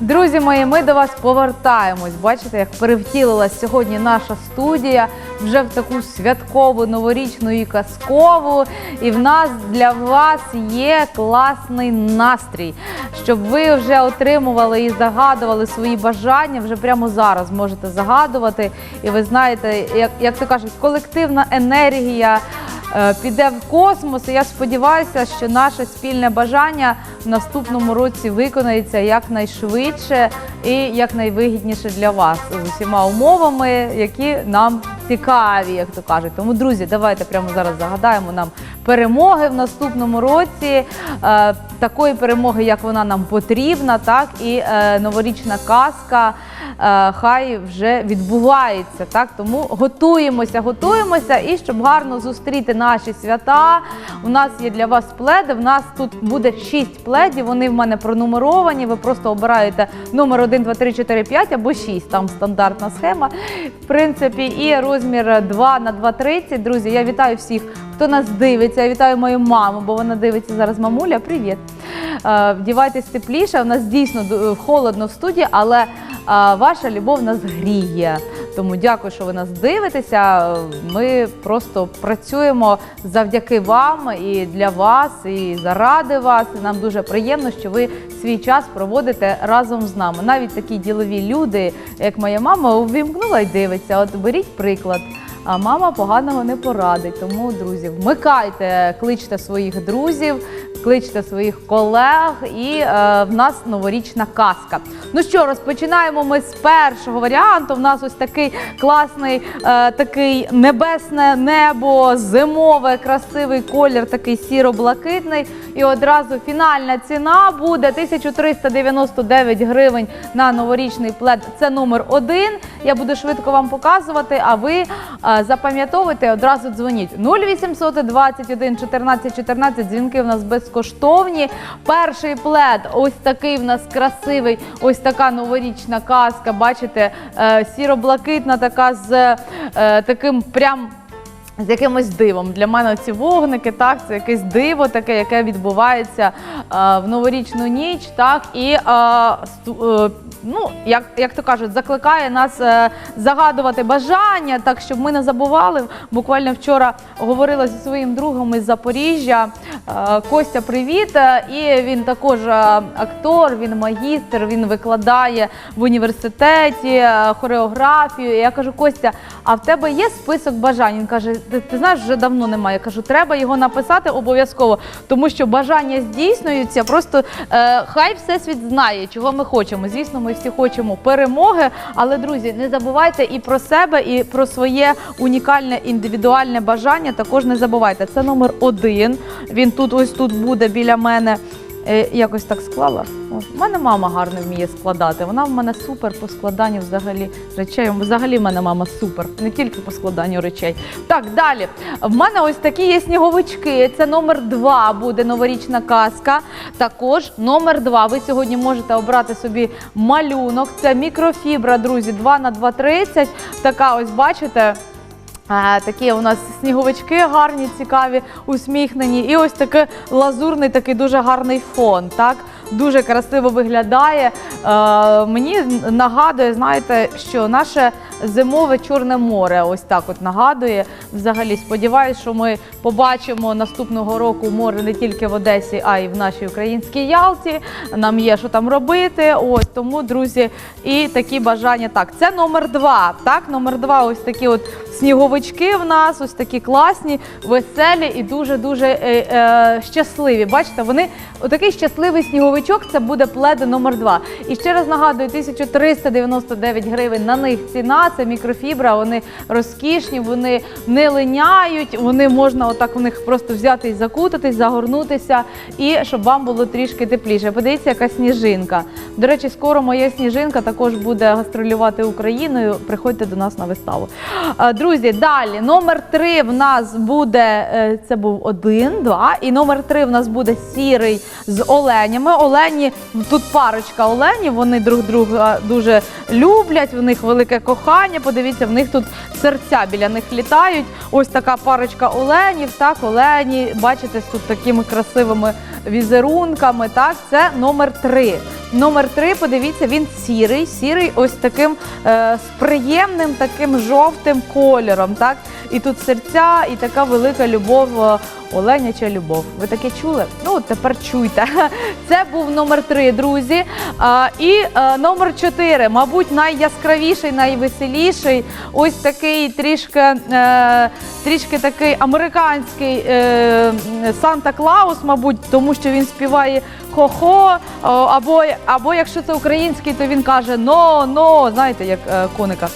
Друзі мої, ми до вас повертаємось. Бачите, як перевтілилась сьогодні наша студія вже в таку святкову, новорічну і казкову. І в нас для вас є класний настрій, щоб ви вже отримували і загадували свої бажання. Вже прямо зараз можете загадувати. І ви знаєте, як, як то кажуть, колективна енергія піде в космос. І я сподіваюся, що наше спільне бажання в наступному році виконається якнайшвидше і якнайвигідніше для вас з усіма умовами, які нам цікаві, як то кажуть. Тому, друзі, давайте прямо зараз загадаємо нам перемоги в наступному році. Е, такої перемоги, як вона нам потрібна, так і е, новорічна казка е, хай вже відбувається. Так тому готуємося, готуємося, і щоб гарно зустріти наші свята. У нас є для вас пледи. В нас тут буде шість пледів. Вони в мене пронумеровані. Ви просто обираєте номер 1, 2, 3, 4, 5 або 6. Там стандартна схема. В принципі, і розмір 2 на 2,30. Друзі, я вітаю всіх, хто нас дивиться. Я вітаю мою маму, бо вона дивиться зараз. Мамуля, привіт. Е, Вдівайтесь тепліше. У нас дійсно холодно в студії, але е, ваша любов нас гріє. Тому дякую, що ви нас дивитеся. Ми просто працюємо завдяки вам і для вас, і заради вас. Нам дуже приємно, що ви свій час проводите разом з нами. Навіть такі ділові люди, як моя мама, увімкнула і дивиться. От беріть приклад. А мама поганого не порадить. Тому, друзі, вмикайте, кличте своїх друзів, кличте своїх колег, і е, в нас новорічна казка. Ну що, розпочинаємо ми з першого варіанту. У нас ось такий класний, е, такий небесне небо, зимове, красивий колір, такий сіро-блакитний. І одразу фінальна ціна буде 1399 гривень на новорічний плед. Це номер один. Я буду швидко вам показувати, а ви е, запам'ятовуйте, одразу дзвоніть. 0800 21 14 14, дзвінки в нас безкоштовні. Перший плед, ось такий в нас красивий, ось така новорічна казка. Бачите, е, сіро-блакитна така з е, таким прям. З якимось дивом для мене ці вогники, так це якесь диво, таке, яке відбувається е, в новорічну ніч, так і е, сту- е, ну як, як то кажуть, закликає нас загадувати бажання, так щоб ми не забували. Буквально вчора говорила зі своїм другом із Запоріжжя. Костя, привіт! І він також актор, він магістр, він викладає в університеті хореографію. І я кажу, Костя, а в тебе є список бажань? Він каже: ти, ти знаєш, вже давно немає. Я кажу, треба його написати обов'язково, тому що бажання здійснюються. Просто е, хай всесвіт знає, чого ми хочемо. Звісно, ми всі хочемо перемоги. Але друзі, не забувайте і про себе, і про своє унікальне індивідуальне бажання. Також не забувайте. Це номер один. Він тут, ось тут буде біля мене. Е, якось так склала. У мене мама гарно вміє складати. Вона в мене супер по складанню взагалі речей. Взагалі в мене мама супер, не тільки по складанню речей. Так, далі. В мене ось такі є сніговички. Це номер два буде новорічна казка. Також номер два. Ви сьогодні можете обрати собі малюнок. Це мікрофібра, друзі, 2 на 2,30. Така ось бачите. Такі у нас сніговички гарні, цікаві, усміхнені. І ось такий лазурний, такий дуже гарний фон. Так? Дуже красиво виглядає. Е, мені нагадує, знаєте, що наше зимове Чорне море ось так от нагадує. Взагалі, сподіваюся, що ми побачимо наступного року море не тільки в Одесі, а й в нашій українській Ялті. Нам є що там робити. Ось тому, друзі, і такі бажання. Так, це номер два. Так, номер два, ось такі от сніговички в нас, ось такі класні, веселі і дуже дуже е, е, щасливі. Бачите, вони отакий щасливий сніговичок. Це буде плед номер два. І ще раз нагадую, 1399 гривень на них ціна. Це мікрофібра. Вони розкішні, вони не линяють. Вони можна отак у них просто взяти і закутатись, загорнутися, і щоб вам було трішки тепліше. Подивіться, яка сніжинка. До речі, скоро моя сніжинка також буде гастролювати Україною. Приходьте до нас на виставу. Е, Друзі, далі номер три в нас буде е, це був один, два. І номер три в нас буде сірий з оленями. Олені тут парочка оленів. Вони друг друга дуже люблять. В них велике кохання. Подивіться, в них тут серця біля них літають. Ось така парочка оленів. Так, олені, бачите, з тут такими красивими візерунками. Так, це номер три. Номер три, подивіться, він сірий, сірий, ось таким е, з приємним таким жовтим кольором. Так? І тут серця, і така велика любов, е, оленяча любов. Ви таке чули? Ну, тепер чуйте. Це був номер три, друзі. А, і е, номер чотири, мабуть, найяскравіший, найвеселіший. Ось такий трішки, е, трішки такий американський е, Санта-Клаус, мабуть, тому що він співає хо-хо, або, або якщо це український, то він каже но, но, знаєте, як е, коника.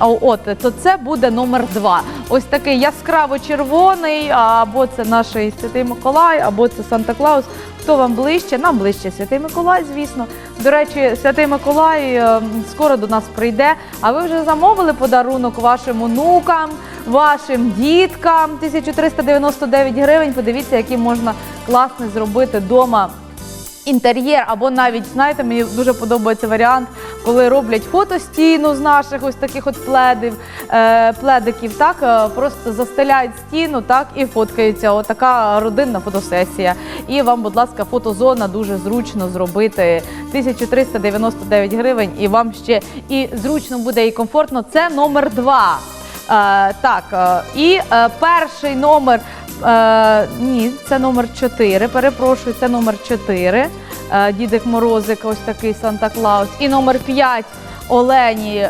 От, то це буде номер два. Ось такий яскраво червоний, або це наш Святий Миколай, або це Санта-Клаус. Хто вам ближче? Нам ближче Святий Миколай, звісно. До речі, Святий Миколай е, скоро до нас прийде. А ви вже замовили подарунок вашим онукам, вашим діткам 1399 гривень. Подивіться, які можна класно зробити вдома інтер'єр, або навіть знаєте, мені дуже подобається варіант, коли роблять фотостіну з наших ось таких от пледів, е, пледиків, так е, просто застеляють стіну, так і фоткається. Отака родинна фотосесія. І вам, будь ласка, фотозона дуже зручно зробити 1399 гривень, і вам ще і зручно буде і комфортно. Це номер два. Е, так, е, і е, перший номер. Ні, це номер 4. Перепрошую, це номер 4. Е, Дідик Морозик, ось такий Санта-Клаус. І номер 5 Олені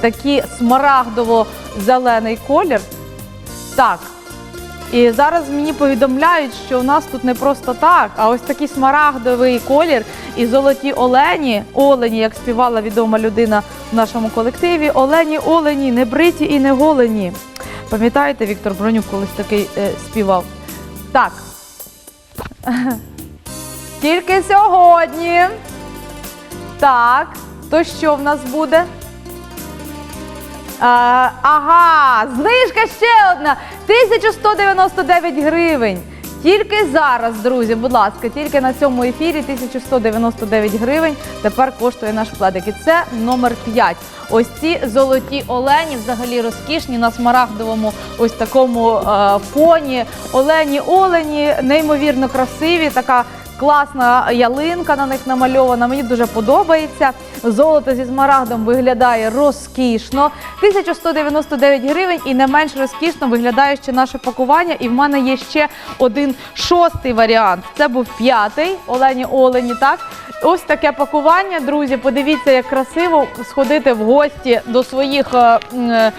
такий смарагдово-зелений колір. Так. І зараз мені повідомляють, що у нас тут не просто так, а ось такий смарагдовий колір і золоті олені, олені, як співала відома людина в нашому колективі. Олені, олені, не бриті і не голені. Пам'ятаєте, Віктор Бронюк колись такий е, співав? Так. Тільки сьогодні. Так, то що в нас буде? Ага, знижка ще одна. 1199 гривень. Тільки зараз, друзі, будь ласка, тільки на цьому ефірі 1199 гривень тепер коштує наш пледик. І це номер 5. Ось ці золоті олені, взагалі розкішні на смарагдовому ось такому е, фоні. Олені, олені, неймовірно красиві. Така класна ялинка на них намальована. Мені дуже подобається. Золото зі смарагдом виглядає розкішно. 1199 гривень і не менш розкішно виглядає ще наше пакування. І в мене є ще один шостий варіант. Це був п'ятий Олені Олені. Так, ось таке пакування. Друзі, подивіться, як красиво сходити в гості до своїх. е, е,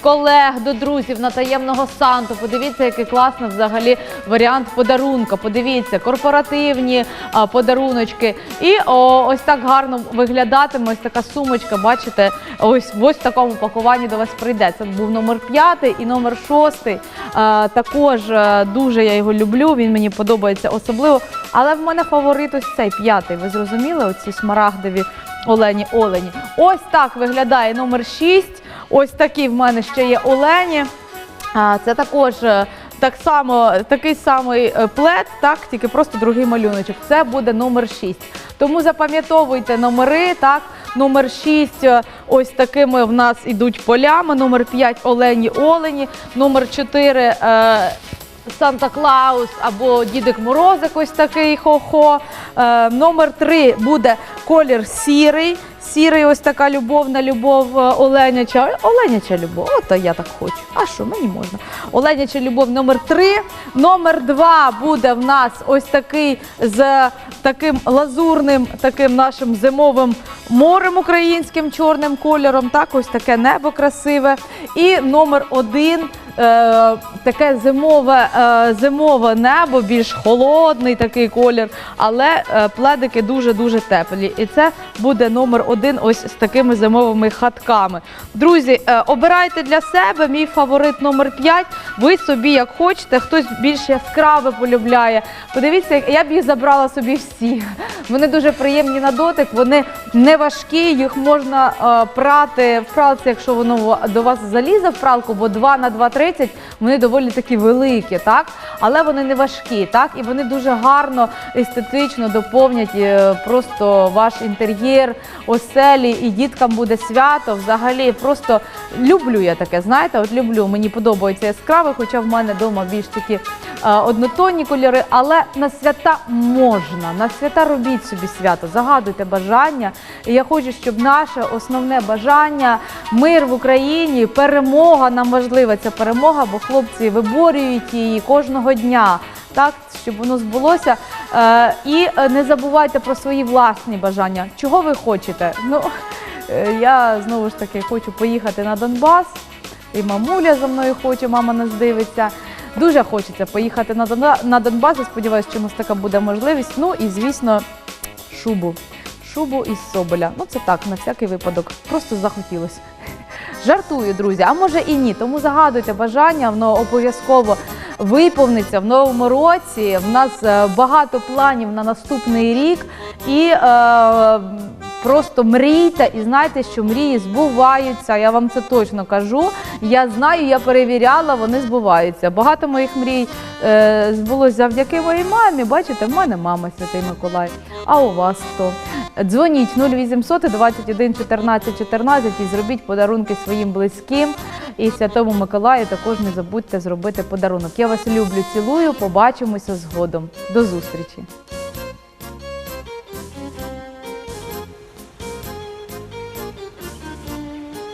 Колег до друзів на таємного санту. Подивіться, який класний взагалі варіант подарунка. Подивіться, корпоративні а, подаруночки. І ось так гарно виглядатиме. Ось така сумочка. Бачите, ось в ось такому пакуванні до вас прийде. Це був номер п'ятий і номер шостий. Також е, дуже я його люблю. Він мені подобається особливо. Але в мене фаворит ось цей п'ятий. Ви зрозуміли? Оці смарагдові олені олені. Ось так виглядає номер 6. Ось такі в мене ще є олені. Це також е, так само, такий самий е, плед, так, тільки просто другий малюночок. Це буде номер 6. Тому запам'ятовуйте номери, так. Номер 6 е, ось такими в нас ідуть полями, номер 5 олені олені, номер 4 е, Санта Клаус або Дідик Морозик, ось такий хо-хо. Е, номер 3 буде колір сірий. Сірий, ось така любовна любов е, Оленяча. Оленяча любов, от я так хочу. А що, мені можна? Оленяча любов номер 3. Номер 2 буде в нас ось такий з таким лазурним, таким нашим зимовим морем українським чорним кольором. Так, ось таке небо красиве. І номер 1 е, таке зимове, е, зимове небо, більш холодний такий колір, але е, пледики дуже-дуже теплі. І це буде номер один ось з такими зимовими хатками. Друзі, е, обирайте для себе мій фаворит номер 5. Ви собі як хочете, хтось більш яскраве полюбляє. Подивіться, я б їх забрала собі всі. Вони дуже приємні на дотик, вони не важкі, їх можна е, прати в пралці, якщо воно до вас залізе в пралку, бо 2 на 2,30 вони доволі такі великі, так? Але вони не важкі, так? І вони дуже гарно, естетично доповнять е, просто ваш інтер'єр, оселі, і діткам буде свято. Взагалі, просто люблю я таке, знаєте, от люблю. Мені подобається яскраве, хоча в мене вдома більш такі е, однотонні кольори, але на свята можна. На свята робіть собі свято, загадуйте бажання. Я хочу, щоб наше основне бажання мир в Україні, перемога нам важлива ця перемога, бо хлопці виборюють її кожного дня. Так, щоб воно збулося. Е, і е, не забувайте про свої власні бажання. Чого ви хочете? Ну, е, я знову ж таки хочу поїхати на Донбас. І мамуля за мною хоче, мама нас дивиться. Дуже хочеться поїхати на, Донбас. Я сподіваюся, нас така буде можливість. Ну і звісно, шубу. Шубу із Соболя. Ну це так, на всякий випадок. Просто захотілося. Жартую, друзі, а може і ні. Тому загадуйте бажання, воно обов'язково виповниться в новому році. В нас е, багато планів на наступний рік. І е, просто мрійте і знайте, що мрії збуваються. Я вам це точно кажу. Я знаю, я перевіряла, вони збуваються. Багато моїх мрій е, збулося завдяки моїй мамі. Бачите, в мене мама Святий Миколай. А у вас хто? Дзвоніть 0800 21 14 14 і зробіть подарунки своїм близьким. І Святому Миколаю також не забудьте зробити подарунок. Я вас люблю, цілую. Побачимося згодом. До зустрічі!